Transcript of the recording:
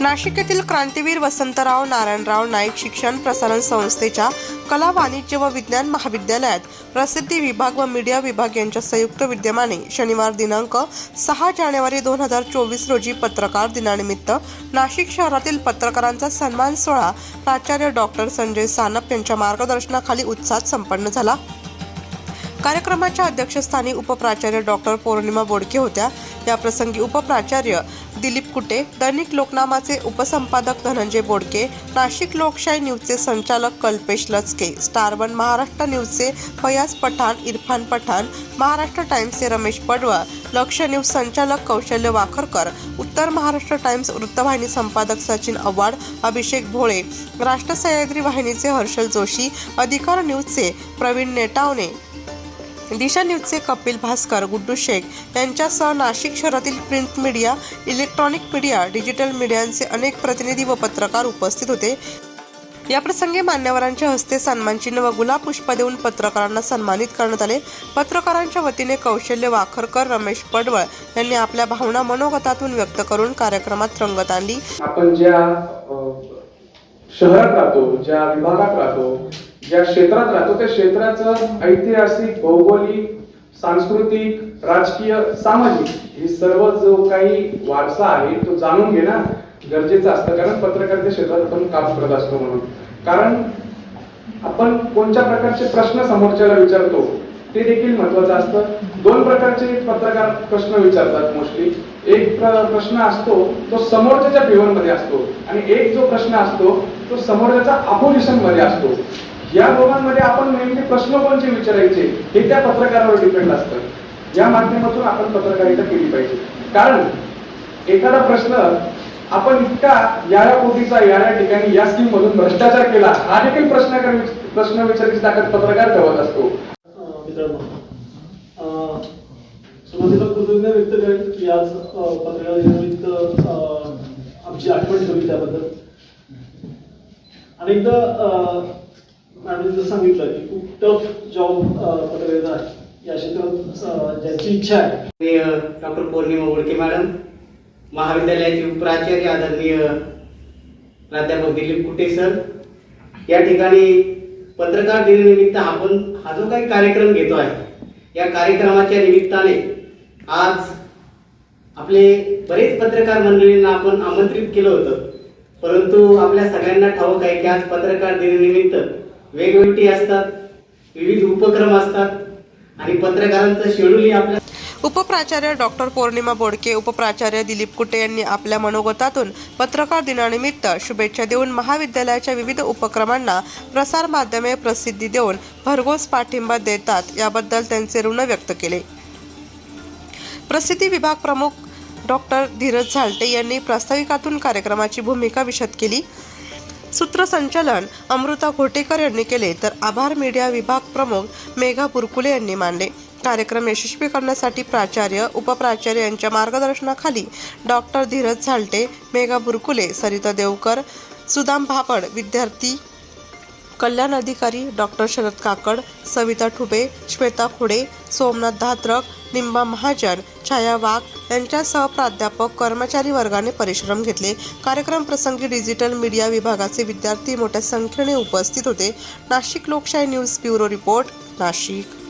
नाशिक येथील क्रांतीवीर वसंतराव नारायणराव नाईक शिक्षण प्रसारण संस्थेच्या कला वाणिज्य व विज्ञान महाविद्यालयात प्रसिद्धी विभाग व मीडिया विभाग यांच्या संयुक्त विद्यमाने शनिवार दिनांक सहा जानेवारी दोन हजार चोवीस रोजी पत्रकार दिनानिमित्त नाशिक शहरातील पत्रकारांचा सन्मान सोहळा प्राचार्य डॉक्टर संजय सानप यांच्या मार्गदर्शनाखाली उत्साहात संपन्न झाला. कार्यक्रमाच्या अध्यक्षस्थानी उपप्राचार्य डॉक्टर पौर्णिमा बोडके होत्या. याप्रसंगी उपप्राचार्य दिलीप कुटे दैनिक लोकनामाचे उपसंपादक धनंजय बोडके नाशिक लोकशाही न्यूजचे संचालक कल्पेश लचके स्टार वन महाराष्ट्र न्यूजचे फयाज पठाण इरफान पठाण महाराष्ट्र टाइम्सचे रमेश पडवा लक्ष न्यूज संचालक कौशल्य वाखरकर उत्तर महाराष्ट्र टाइम्स वृत्तवाहिनी संपादक सचिन अव्हाड अभिषेक भोळे राष्ट्र सह्याद्री वाहिनीचे हर्षल जोशी अधिकार न्यूजचे प्रवीण नेटावणे. दिशा न्यूजचे कपिल भास्कर गुड्डू शेख यांच्यासह नाशिक शहरातील print media electronic media digital मीडियांचे अनेक प्रतिनिधी व पत्रकार उपस्थित होते. याप्रसंगी मान्यवरांच्या हस्ते सन्मानचिन्ह व गुलाब पुष्प देऊन पत्रकारांना सन्मानित करण्यात आले. पत्रकारांच्या वतीने कौशल्य वाखरकर रमेश पडवळ यांनी आपल्या भावना मनोगतातून व्यक्त करून कार्यक्रमात रंगत आणली. आपण ज्या शहरात राहतो ज्या विभागात राहतो ज्या क्षेत्रात राहतो त्या क्षेत्राचं ऐतिहासिक भौगोलिक सांस्कृतिक राजकीय सामाजिक हे सर्व जो काही वारसा आहे तो जाणून घेणं गरजेचं असतं. कारण पत्रकारिता क्षेत्रात आपण काम करत असतो म्हणून. कारण आपण कोणत्या प्रकारचे प्रश्न समोरच्याला विचारतो ते देखील महत्वाचं असतं. दोन प्रकारचे पत्रकार प्रश्न विचारतात मोस्टली. एक प्रश्न असतो तो समोरच्याच्या मध्ये असतो. आणि एक जो प्रश्न असतो तो समोरच्याच्या अपोजिशनमध्ये असतो. या दोघांमध्ये आपण नेमके प्रश्न कोणते विचारायचे हे त्या पत्रकारावर डिपेंड असतं. या माध्यमातून आपण पत्रकारिता केली पाहिजे. कारण एखादा प्रश्न आपण इतका या या कोटीचा या या ठिकाणी या स्कीम मधून भ्रष्टाचार केला हा देखील प्रश्न प्रश्न विचारायची ताकद पत्रकार ठेवत असतो. सुरुवातीला कृतज्ञ व्यक्त करेल की आज पत्रकार दिनानिमित्त आमची आठवण ठेवली त्याबद्दल. अनेकदा मॅडम मॅडमने सांगितलं की खूप टफ जॉब पत्रकारिता आहे. या क्षेत्रात ज्याची इच्छा आहे. मी डॉक्टर पौर्णिमा बोडके मॅडम. महाविद्यालयाचे उपप्राचार्य आदरणीय प्राध्यापक दिलीप कुटे सर. या ठिकाणी पत्रकार दिनानिमित्त आपण हा जो काही कार्यक्रम घेतो आहे या कार्यक्रमाच्या निमित्ताने आज आपले बरेच पत्रकार मंडळींना आपण आमंत्रित केलं होतं. परंतु आपल्या सगळ्यांना ठाऊक आहे की आज पत्रकार दिनानिमित्त वेगवेगळी असतात विविध उपक्रम असतात आणि पत्रकारांचं शेड्यूलही आपल्या उपप्राचार्य डॉक्टर पौर्णिमा बोडके उपप्राचार्य दिलीप कुटे यांनी आपल्या मनोगतातून पत्रकार दिनानिमित्त शुभेच्छा देऊन महाविद्यालयाच्या विविध उपक्रमांना प्रसार माध्यमे प्रसिद्धी देऊन भरघोस पाठिंबा देतात याबद्दल त्यांचे ऋण व्यक्त केले. प्रसिद्धी विभाग प्रमुख डॉक्टर धीरज झालटे यांनी प्रास्ताविकातून कार्यक्रमाची भूमिका विशद केली. सूत्रसंचालन अमृता घोटेकर यांनी केले तर आभार मीडिया विभाग प्रमुख मेघा बुरकुले यांनी मानले. कार्यक्रम यशस्वी करण्यासाठी प्राचार्य उपप्राचार्य यांच्या मार्गदर्शनाखाली डॉक्टर धीरज झालटे मेघा बुरकुले सरिता देवकर सुदाम भापड विद्यार्थी कल्याण अधिकारी डॉक्टर शरद काकड सविता ठुबे श्वेता खुडे सोमनाथ धात्रक निंबा महाजन छाया वाघ यांच्यासह प्राध्यापक कर्मचारी वर्गाने परिश्रम घेतले. कार्यक्रम प्रसंगी डिजिटल मीडिया विभागाचे विद्यार्थी मोठ्या संख्येने उपस्थित होते. नाशिक लोकशाही न्यूज ब्युरो रिपोर्ट नाशिक.